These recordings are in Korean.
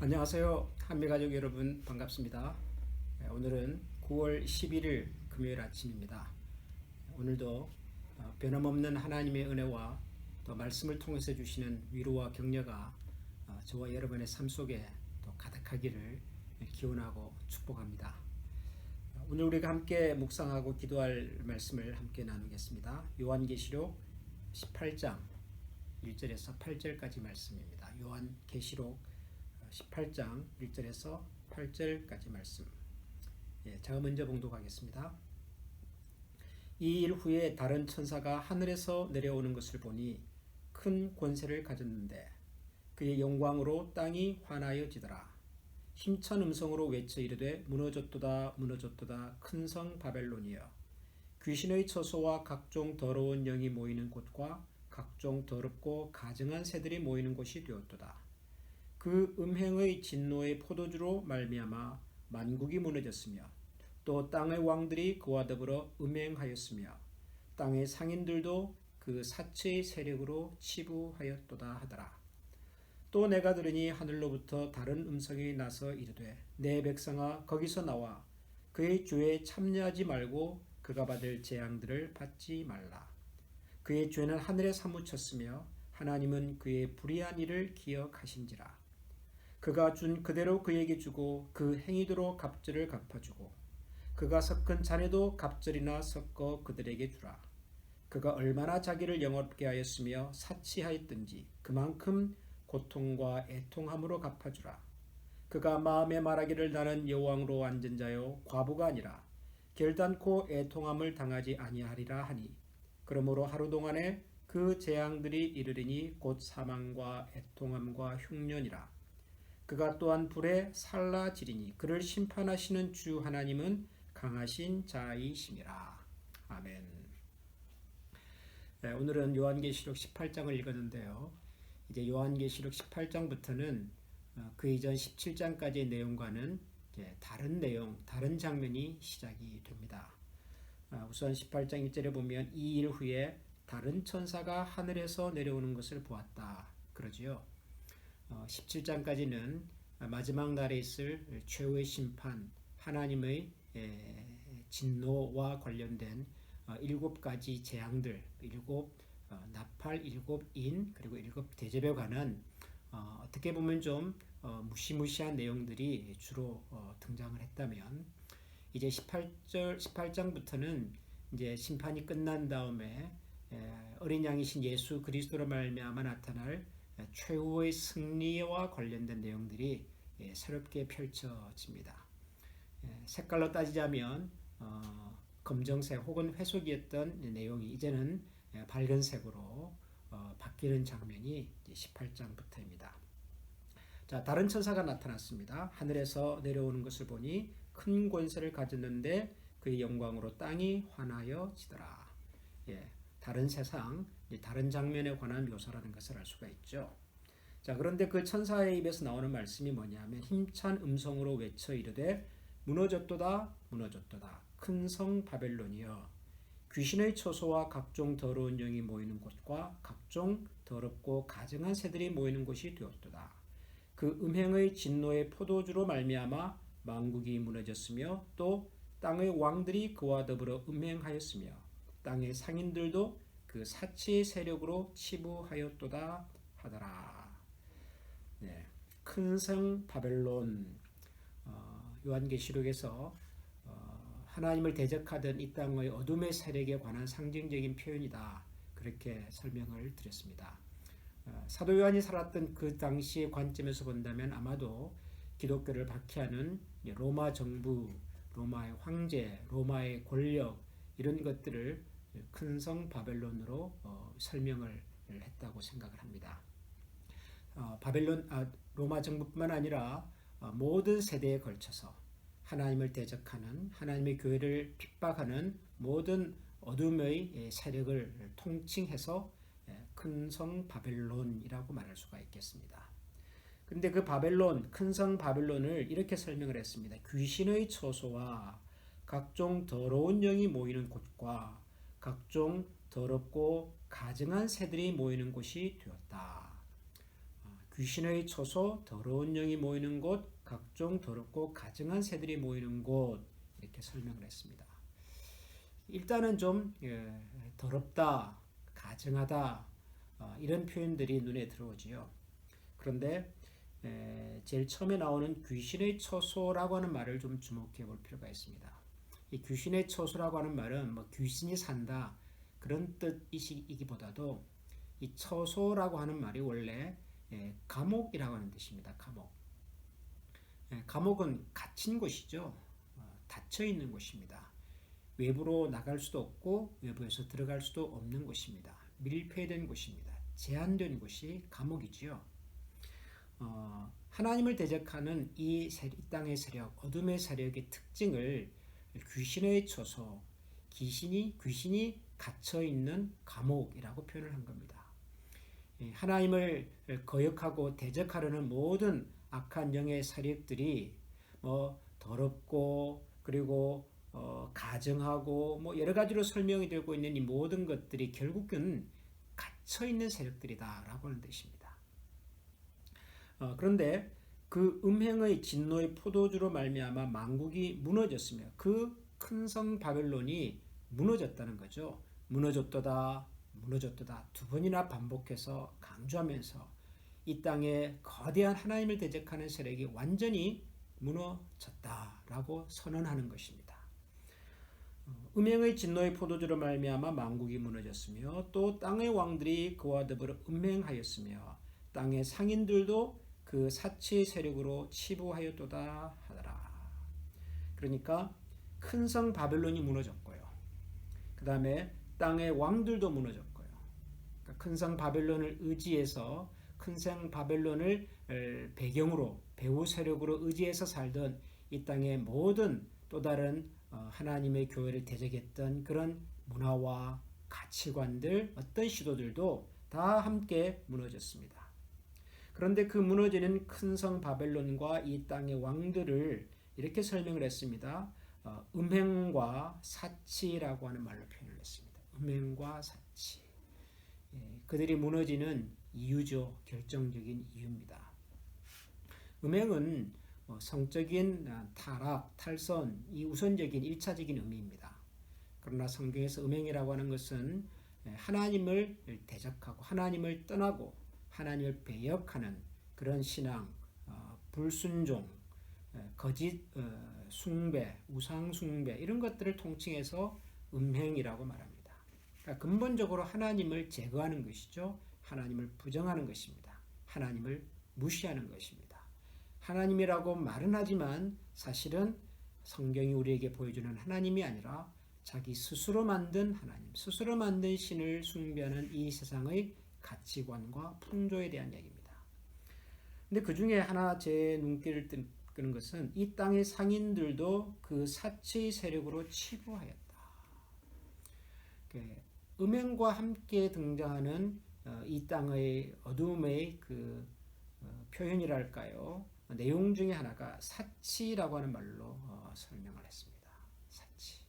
안녕하세요. 한미가족 여러분 반갑습니다. 네, 오늘은 9월 11일 금요일 아침입니다. 오늘도 어, 변함없는 하나님의 은혜와 또 말씀을 통해서 주시는 위로와 격려가 어, 저와 여러분의 삶 속에 또 가득하기를 기원하고 축복합니다. 어, 오늘 우리가 함께 묵상하고 기도할 말씀을 함께 나누겠습니다. 요한계시록 18장 1절에서 8절까지 말씀입니다. 요한계시록 18장 1절에서 8절까지 말씀. 예, 제가 먼저 봉독하겠습니다. 이 일 후에 다른 천사가 하늘에서 내려오는 것을 보니 큰 권세를 가졌는데 그의 영광으로 땅이 환하여지더라. 힘찬 음성으로 외쳐 이르되 무너졌도다 무너졌도다 큰 성 바벨론이여 귀신의 처소와 각종 더러운 영이 모이는 곳과 각종 더럽고 가증한 새들이 모이는 곳이 되었도다. 그 음행의 진노의 포도주로 말미암아 만국이 무너졌으며 또 땅의 왕들이 그와 더불어 음행하였으며 땅의 상인들도 그 사체의 세력으로 치부하였도다 하더라. 또 내가 들으니 하늘로부터 다른 음성이 나서 이르되 내 백성아 거기서 나와 그의 죄에 참여하지 말고 그가 받을 재앙들을 받지 말라. 그의 죄는 하늘에 사무쳤으며 하나님은 그의 불의한 일을 기억하신지라. 그가 준 그대로 그에게 주고 그 행위대로 갑절을 갚아주고 그가 섞은 잔에도 갑절이나 섞어 그들에게 주라. 그가 얼마나 자기를 영업게 하였으며 사치하였든지 그만큼 고통과 애통함으로 갚아주라. 그가 마음에 말하기를 나는 여왕으로 앉은 자요 과부가 아니라 결단코 애통함을 당하지 아니하리라 하니 그러므로 하루 동안에 그 재앙들이 이르리니 곧 사망과 애통함과 흉년이라 그가 또한 불에 살라지리니 그를 심판하시는 주 하나님은 강하신 자이심이라. 아멘. 네, 오늘은 요한계시록 18장을 읽었는데요. 이제 요한계시록 18장부터는 어, 그 이전 17장까지의 내용과는 다른 내용, 다른 장면이 시작이 됩니다. 어, 우선 18장 1절에 보면 이 일 후에 다른 천사가 하늘에서 내려오는 것을 보았다. 그러지요. 17장까지는 어, 마지막 날에 있을 최후의 심판, 하나님의 진노와 관련된 어, 일곱 가지 재앙들, 일곱 어, 나팔, 일곱 인, 그리고 일곱 대접에 관한 어떻게 보면 좀 무시무시한 내용들이 주로 등장을 했다면 이제 18절 18장부터는 이제 심판이 끝난 다음에 어린 양이신 예수 그리스도로 말미암아 나타날 최후의 승리와 관련된 내용들이 예, 새롭게 펼쳐집니다. 예, 색깔로 따지자면 어, 검정색 혹은 회색이었던 내용이 이제는 예, 밝은 색으로 어, 바뀌는 장면이 18장부터입니다. 자, 다른 천사가 나타났습니다. 하늘에서 내려오는 것을 보니 큰 권세를 가졌는데 그의 영광으로 땅이 환하여 지더라. 예, 다른 세상, 다른 장면에 관한 묘사라는 것을 알 수가 있죠. 자, 그런데 그 천사의 입에서 나오는 말씀이 뭐냐면 힘찬 음성으로 외쳐 이르되 무너졌도다 무너졌도다 큰 성 바벨론이여 귀신의 처소와 각종 더러운 영이 모이는 곳과 각종 더럽고 가증한 새들이 모이는 곳이 되었도다. 그 음행의 진노의 포도주로 말미암아 만국이 무너졌으며 또 땅의 왕들이 그와 더불어 음행하였으며 땅의 상인들도 그 사치의 세력으로 치부하였도다 하더라. 네, 큰성 바벨론 어, 요한계시록에서 어, 하나님을 대적하던 이 땅의 어둠의 세력에 관한 상징적인 표현이다. 그렇게 설명을 드렸습니다. 어, 사도 요한이 살았던 그 당시의 관점에서 본다면 아마도 기독교를 박해하는 로마 정부, 로마의 황제, 로마의 권력 이런 것들을 큰 성 바벨론으로 어, 설명을 했다고 생각을 합니다. 어, 바벨론 아, 로마 정부뿐만 아니라 어, 모든 세대에 걸쳐서 하나님을 대적하는 하나님의 교회를 핍박하는 모든 어둠의 예, 세력을 통칭해서 예, 큰성 바벨론이라고 말할 수가 있겠습니다. 근데 그 바벨론, 큰 성 바벨론을 이렇게 설명을 했습니다. 귀신의 처소와 각종 더러운 영이 모이는 곳과 각종 더럽고 가증한 새들이 모이는 곳이 되었다. 귀신의 처소, 더러운 영이 모이는 곳, 각종 더럽고 가증한 새들이 모이는 곳 이렇게 설명을 했습니다. 일단은 좀 예, 더럽다, 가증하다 어, 이런 표현들이 눈에 들어오지요. 그런데 에, 제일 처음에 나오는 귀신의 처소라고 하는 말을 좀 주목해 볼 필요가 있습니다. 이 귀신의 처소라고 하는 말은 뭐 귀신이 산다 그런 뜻이기보다도 이 처소라고 하는 말이 원래 에, 감옥이라고 하는 뜻입니다. 감옥. 에, 감옥은 갇힌 곳이죠. 어, 닫혀 있는 곳입니다. 외부로 나갈 수도 없고 외부에서 들어갈 수도 없는 곳입니다. 밀폐된 곳입니다. 제한된 곳이 감옥이지요. 어, 하나님을 대적하는 이, 세, 이 땅의 세력, 어둠의 세력의 특징을 귀신의 처소, 귀신이 귀신이 갇혀 있는 감옥이라고 표현을 한 겁니다. 예, 하나님을 거역하고 대적하려는 모든 악한 영의 세력들이 뭐 더럽고 그리고 어, 가정하고 뭐 여러 가지로 설명이 되고 있는 이 모든 것들이 결국은 갇혀 있는 세력들이다라고 하는 뜻입니다. 어, 그런데 그 음행의 진노의 포도주로 말미암아 만국이 무너졌으며 그 큰 성 바벨론이 무너졌다는 거죠. 무너졌도다, 무너졌도다 두 번이나 반복해서 강조하면서 이 땅에 거대한 하나님을 대적하는 세력이 완전히 무너졌다라고 선언하는 것입니다. 음행의 진노의 포도주로 말미암아 만국이 무너졌으며 또 땅의 왕들이 그와 더불어 음행하였으며 땅의 상인들도 그 사치 세력으로 치부하였도다 하더라. 그러니까 큰 성 바벨론이 무너졌고요. 그 다음에 땅의 왕들도 무너졌고요. 그러니까 큰 성 바벨론을 의지해서 큰 성 바벨론을 배경으로 배후 세력으로 의지해서 살던 이 땅의 모든 또 다른 어, 하나님의 교회를 대적했던 그런 문화와 가치관들 어떤 시도들도 다 함께 무너졌습니다. 그런데 그 무너지는 큰 성 바벨론과 이 땅의 왕들을 이렇게 설명을 했습니다. 어, 음행과 사치라고 하는 말로 표현을 했습니다. 음행과 사치. 예, 그들이 무너지는 이유죠. 결정적인 이유입니다. 음행은 뭐 성적인 아, 타락, 탈선, 이 우선적인 일차적인 의미입니다. 그러나 성경에서 음행이라고 하는 것은 예, 하나님을 대적하고 하나님을 떠나고 하나님을 배역하는 그런 신앙, 어, 불순종, 예, 거짓 어, 숭배, 우상 숭배 이런 것들을 통칭해서 음행이라고 말합니다. 그러니까 근본적으로 하나님을 제거하는 것이죠. 하나님을 부정하는 것입니다. 하나님을 무시하는 것입니다. 하나님이라고 말은 하지만 사실은 성경이 우리에게 보여주는 하나님이 아니라 자기 스스로 만든 하나님, 스스로 만든 신을 숭배하는 이 세상의 가치관과 풍조에 대한 얘기입니다. 근데 그 중에 하나 제 눈길을 끄는 것은 이 땅의 상인들도 그 사치의 세력으로 치부하였다. 음행과 함께 등장하는 어, 이 땅의 어둠의 그 어, 표현이랄까요? 내용 중에 하나가 사치라고 하는 말로 어, 설명을 했습니다. 사치.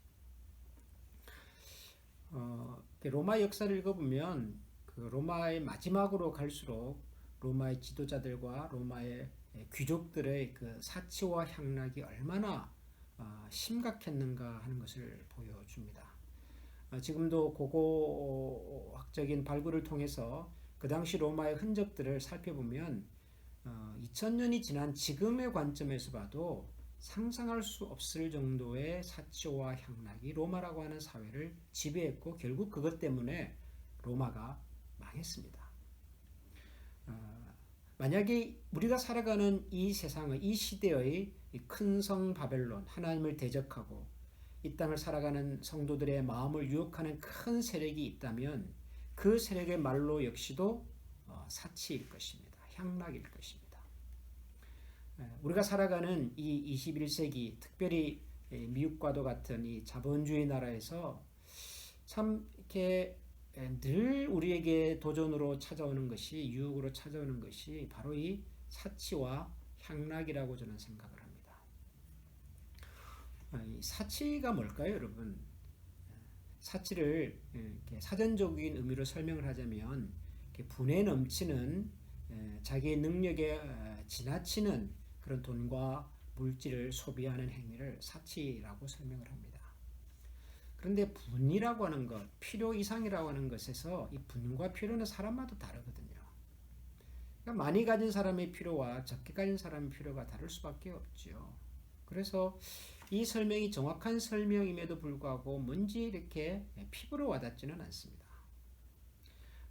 어, 로마 역사를 읽어보면 그 로마의 마지막으로 갈수록 로마의 지도자들과 로마의 귀족들의 그 사치와 향락이 얼마나 어, 심각했는가 하는 것을 보여줍니다. 어, 지금도 고고학적인 발굴을 통해서 그 당시 로마의 흔적들을 살펴보면 어, 2000년이 지난 지금의 관점에서 봐도 상상할 수 없을 정도의 사치와 향락이 로마라고 하는 사회를 지배했고 결국 그것 때문에 로마가 망했습니다. 어, 만약에 우리가 살아가는 이 세상의 이 시대의 큰 성 바벨론 하나님을 대적하고 이 땅을 살아가는 성도들의 마음을 유혹하는 큰 세력이 있다면 그 세력의 말로 역시도 어, 사치일 것입니다. 향락일 것입니다. 예, 우리가 살아가는 이 21세기, 특별히 예, 미국과도 같은 이 자본주의 나라에서 참 이렇게 예, 늘 우리에게 도전으로 찾아오는 것이 유혹으로 찾아오는 것이 바로 이 사치와 향락이라고 저는 생각을 합니다. 아, 사치가 뭘까요, 여러분? 사치를 사전적인 의미로 설명을 하자면 분에 넘치는 에, 자기의 능력에 어, 지나치는 그런 돈과 물질을 소비하는 행위를 사치라고 설명을 합니다. 그런데 분이라고 하는 것, 필요 이상이라고 하는 것에서 이 분과 필요는 사람마다 다르거든요. 그러니까 많이 가진 사람의 필요와 적게 가진 사람의 필요가 다를 수밖에 없죠. 그래서 이 설명이 정확한 설명임에도 불구하고 뭔지 이렇게 피부로 와닿지는 않습니다.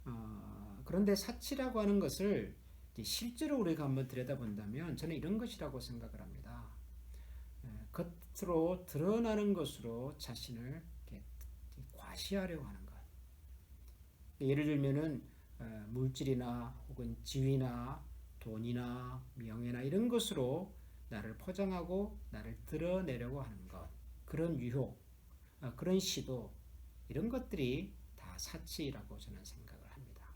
어, 그런데 사치라고 하는 것을 실제로 우리가 한번 들여다본다면 저는 이런 것이라고 생각을 합니다. 에, 겉으로 드러나는 것으로 자신을 과시하려고 하는 것. 예를 들면은 어, 물질이나 혹은 지위나 돈이나 명예나 이런 것으로 나를 포장하고 나를 드러내려고 하는 것. 그런 유혹, 어, 그런 시도 이런 것들이 다 사치라고 저는 생각을 합니다.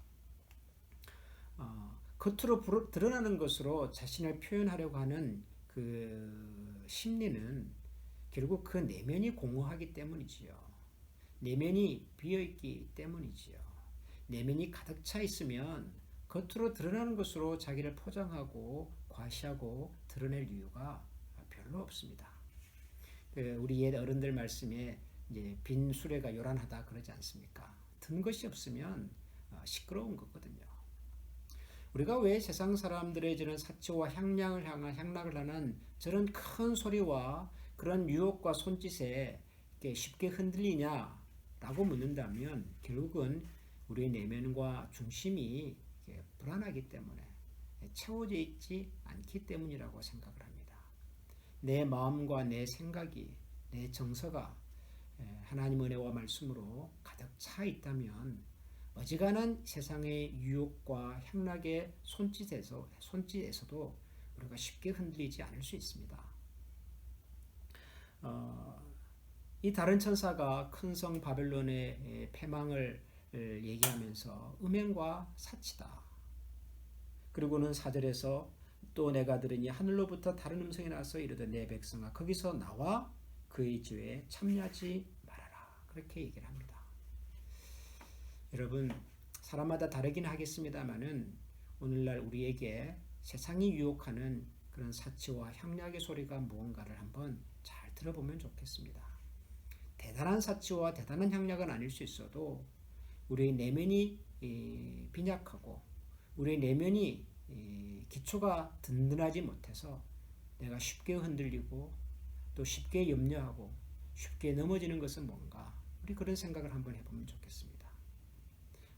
어, 겉으로 드러나는 것으로 자신을 표현하려고 하는 그 심리는 결국 그 내면이 공허하기 때문이지요. 내면이 비어있기 때문이지요. 내면이 가득 차 있으면 겉으로 드러나는 것으로 자기를 포장하고 과시하고 드러낼 이유가 별로 없습니다. 그 우리 옛 어른들 말씀에 이제 빈 수레가 요란하다 그러지 않습니까? 든 것이 없으면 어, 시끄러운 거거든요. 우리가 왜 세상 사람들의 저런 사치와 향락을 향한 향락을 하는 저런 큰 소리와 그런 유혹과 손짓에 쉽게 흔들리냐 라고 묻는다면 결국은 우리의 내면과 중심이 불안하기 때문에 채워져 있지 않기 때문이라고 생각을 합니다. 내 마음과 내 생각이 내 정서가 에, 하나님 은혜와 말씀으로 가득 차 있다면 어지간한 세상의 유혹과 향락의 손짓에서 손짓에서도 우리가 쉽게 흔들리지 않을 수 있습니다. 어, 이 다른 천사가 큰 성 바벨론의 패망을 얘기하면서 음행과 사치다. 그리고는 사절에서 또 내가 들으니 하늘로부터 다른 음성이 나서 이르되 내 백성아 거기서 나와 그의 죄에 참여하지 말아라. 그렇게 얘기를 합니다. 여러분 사람마다 다르긴 하겠습니다만은 오늘날 우리에게 세상이 유혹하는 그런 사치와 향락의 소리가 무언가를 한번 잘 들어보면 좋겠습니다. 대단한 사치와 대단한 향락은 아닐 수 있어도 우리의 내면이 빈약하고 우리의 내면이 기초가 든든하지 못해서 내가 쉽게 흔들리고 또 쉽게 염려하고 쉽게 넘어지는 것은 뭔가 우리 그런 생각을 한번 해보면 좋겠습니다.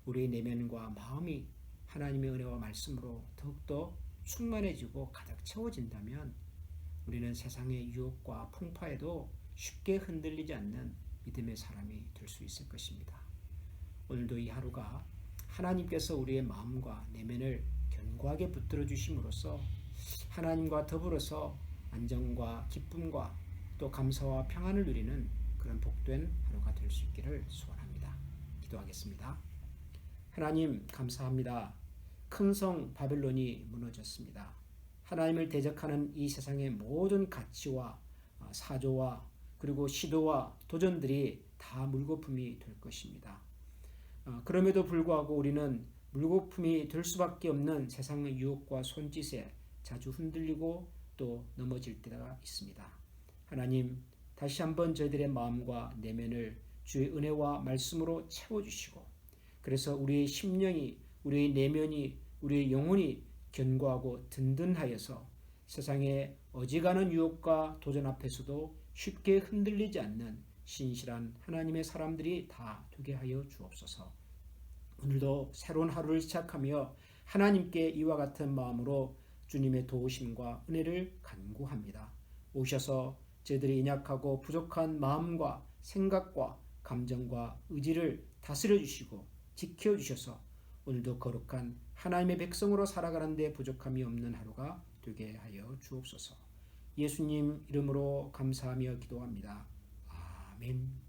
우리의 내면과 마음이 하나님의 은혜와 말씀으로 더욱더 충만해지고 가득 채워진다면 우리는 세상의 유혹과 풍파에도 쉽게 흔들리지 않는 믿음의 사람이 될 수 있을 것입니다. 오늘도 이 하루가 하나님께서 우리의 마음과 내면을 견고하게 붙들어 주심으로써 하나님과 더불어서 안정과 기쁨과 또 감사와 평안을 누리는 그런 복된 하루가 될 수 있기를 소원합니다. 기도하겠습니다. 하나님 감사합니다. 큰 성 바벨론이 무너졌습니다. 하나님을 대적하는 이 세상의 모든 가치와 어, 사조와 그리고 시도와 도전들이 다 물거품이 될 것입니다. 어, 그럼에도 불구하고 우리는 물거품이 될 수밖에 없는 세상의 유혹과 손짓에 자주 흔들리고 또 넘어질 때가 있습니다. 하나님, 다시 한번 저희들의 마음과 내면을 주의 은혜와 말씀으로 채워주시고, 그래서 우리의 심령이, 우리의 내면이, 우리의 영혼이 견고하고 든든하여서 세상의 어지간한 유혹과 도전 앞에서도 쉽게 흔들리지 않는 신실한 하나님의 사람들이 다 되게 하여 주옵소서. 오늘도 새로운 하루를 시작하며 하나님께 이와 같은 마음으로 주님의 도우심과 은혜를 간구합니다. 오셔서 저희들이 인약하고 부족한 마음과 생각과 감정과 의지를 다스려 주시고 지켜 주셔서 오늘도 거룩한 하나님의 백성으로 살아가는 데 부족함이 없는 하루가 되게 하여 주옵소서. 예수님 이름으로 감사하며 기도합니다. 아멘.